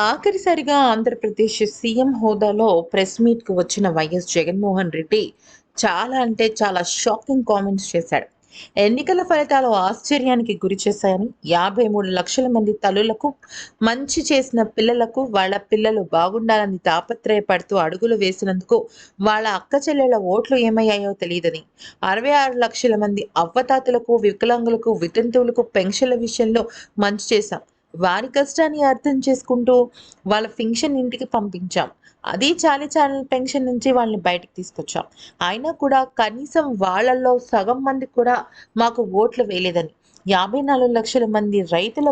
ఆఖరిసారిగా ఆంధ్రప్రదేశ్ సీఎం హోదాలో ప్రెస్ మీట్కు వచ్చిన వైఎస్ జగన్మోహన్ రెడ్డి చాలా అంటే చాలా షాకింగ్ కామెంట్స్ చేశాడు. ఎన్నికల ఫలితాలు ఆశ్చర్యానికి గురి చేశాయని యాభై మూడు లక్షల మంది తల్లులకు మంచి చేసిన పిల్లలకు వాళ్ళ పిల్లలు బాగుండాలని తాపత్రయపడుతూ అడుగులు వేసినందుకు వాళ్ళ అక్క చెల్లెళ్ళ ఓట్లు ఏమయ్యాయో తెలియదని అరవై ఆరు లక్షల మంది అవ్వతాతలకు వికలాంగులకు వితంతువులకు పెన్షన్ల విషయంలో మంచి చేశాం. వారి కష్టాన్ని అర్థం చేసుకుంటూ వాళ్ళ పెన్షన్ ఇంటికి పంపించాం. అది చాలి చాలని పెన్షన్ నుంచి వాళ్ళని బయటకు తీసుకొచ్చాం. అయినా కూడా కనీసం వాళ్ళల్లో సగం మంది కూడా మాకు ఓట్లు వేయలేదని యాభై నాలుగు లక్షల మంది రైతుల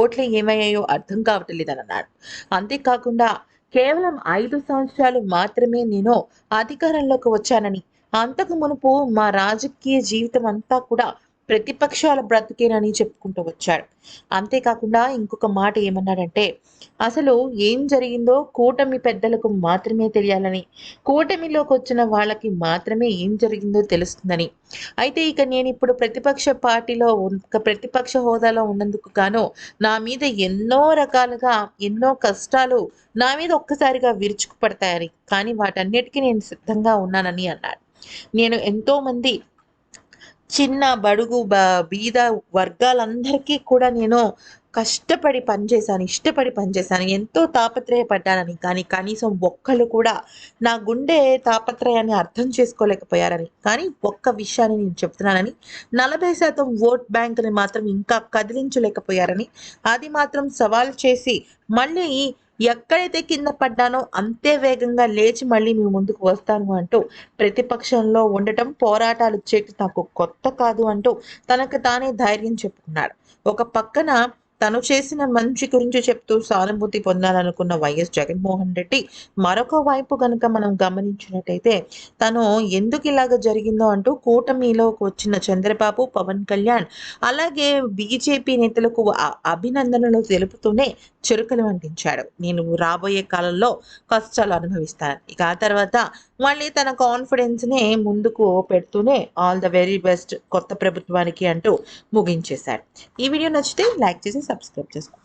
ఓట్లు ఏమయ్యాయో అర్థం కావటం లేదని అన్నాడు అంతేకాకుండా కేవలం ఐదు సంవత్సరాలు మాత్రమే నేను అధికారంలోకి వచ్చానని అంతకు మునుపు మా రాజకీయ జీవితం అంతా కూడా ప్రతిపక్షాల బ్రతికేనని చెప్పుకుంటూ వచ్చాడు అంతేకాకుండా ఇంకొక మాట ఏమన్నాడంటే అసలు ఏం జరిగిందో కూటమి పెద్దలకు మాత్రమే తెలియాలని కూటమిలోకి వచ్చిన వాళ్ళకి మాత్రమే ఏం జరిగిందో తెలుస్తుందని. అయితే ఇక నేను ఇప్పుడు ప్రతిపక్ష పార్టీలో ప్రతిపక్ష హోదాలో ఉన్నందుకు గాను నా మీద ఎన్నో రకాలుగా ఎన్నో కష్టాలు నా మీద ఒక్కసారిగా విరుచుకుపడతాయని కానీ వాటన్నిటికీ నేను సిద్ధంగా ఉన్నానని అన్నాడు. నేను ఎంతో మంది చిన్న బడుగు బ బీద వర్గాలందరికీ కూడా నేను కష్టపడి పనిచేశాను ఇష్టపడి పనిచేశాను ఎంతో తాపత్రయపడ్డానని కానీ కనీసం ఒక్కళ్ళు కూడా నా గుండె తాపత్రయాన్ని అర్థం చేసుకోలేకపోయారని కానీ ఒక్క విషయాన్ని నేను చెప్తున్నానని నలభై శాతం ఓట్ బ్యాంకుని మాత్రం ఇంకా కదిలించలేకపోయారని అది మాత్రం సవాల్ చేసి మళ్ళీ ఎక్కడైతే కింద పడ్డానో అంతే వేగంగా లేచి మళ్ళీ మీ ముందుకు వస్తాను అంటూ ప్రతిపక్షంలో ఉండటం పోరాటాలు చేయటం నాకు కొత్త కాదు అంటూ తనకు తానే ధైర్యం చెప్పుకున్నాడు. ఒక పక్కన తను చేసిన మంచి గురించి చెప్తూ సానుభూతి పొందాలనుకున్న వైఎస్ జగన్మోహన్ రెడ్డి మరొక వైపు కనుక మనం గమనించినట్టయితే తను ఎందుకు ఇలాగ జరిగిందో అంటూ కూటమిలోకి వచ్చిన చంద్రబాబు పవన్ కళ్యాణ్ అలాగే బీజేపీ నేతలకు అభినందనలు తెలుపుతూనే చురుకలు అంటించాడు. నేను రాబోయే కాలంలో కష్టాలు అనుభవిస్తాను. ఇక ఆ తర్వాత మళ్ళీ తన కాన్ఫిడెన్స్ని ముందుకు పెడుతూనే ఆల్ ద వెరీ బెస్ట్ కొత్త ప్రభుత్వానికి అంటూ ముగించేశారు. ఈ వీడియో నచ్చితే లైక్ చేసి సబ్స్క్రైబ్ చేసుకోండి.